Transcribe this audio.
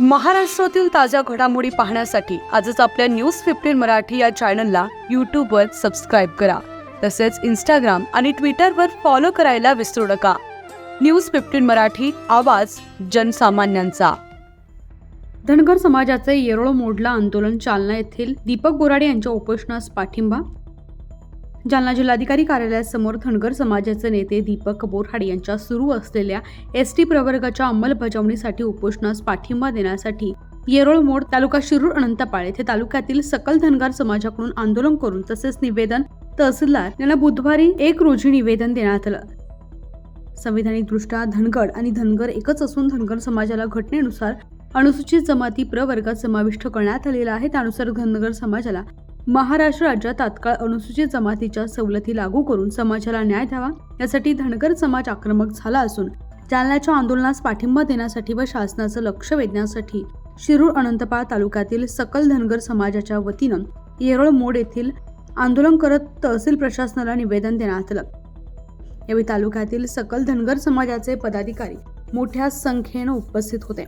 महाराष्ट्रातील ताज्या घडामोडी पाहण्यासाठी आजच आपल्या न्यूज फिफ्टीन मराठी या चॅनलला यूट्यूबवर सबस्क्राईब करा. तसेच इंस्टाग्राम आणि ट्विटरवर फॉलो करायला विसरू नका. न्यूज फिफ्टीन मराठी आवाज जनसामान्यांचा. धनगर समाजाचे येरोळ मोडला आंदोलन चालना येथील दीपक बोराडे यांच्या उपोषणास पाठिंबा? जालना जिल्हाधिकारी कार्यालयासमोर धनगर समाजाचे नेते दीपक बोरहाड यांच्या सुरू असलेल्या एस टी प्रवर्गाच्या अंमलबजावणीसाठी उपोषणास पाठिंबा देण्यासाठी येरोळ मोड तालुका शिरूर अनंतपाळ येथे तालुक्यातील सकल धनगर समाजाकडून आंदोलन करून तसेच निवेदन तहसीलदार यांना बुधवारी एक रोजी निवेदन देण्यात आलं. संविधानिक दृष्ट्या धनगड आणि धनगर एकच असून धनगर समाजाला घटनेनुसार अनुसूचित जमाती प्रवर्गात समाविष्ट करण्यात आलेला आहे. त्यानुसार धनगर समाजाला महाराष्ट्र राज्यात तात्काळ अनुसूचित जमातीच्या सवलती लागू करून समाजाला न्याय द्यावा यासाठी धनगर समाज आक्रमक झाला असून जालन्याच्या आंदोलनास पाठिंबा देण्यासाठी व शासनाचं लक्ष वेधण्यासाठी शिरूर अनंतपाळ तालुक्यातील सकल धनगर समाजाच्या वतीनं येरळ मोड येथील आंदोलन करत तहसील प्रशासनाला निवेदन देण्यात आलं. यावेळी तालुक्यातील सकल धनगर समाजाचे पदाधिकारी मोठ्या संख्येनं उपस्थित होते.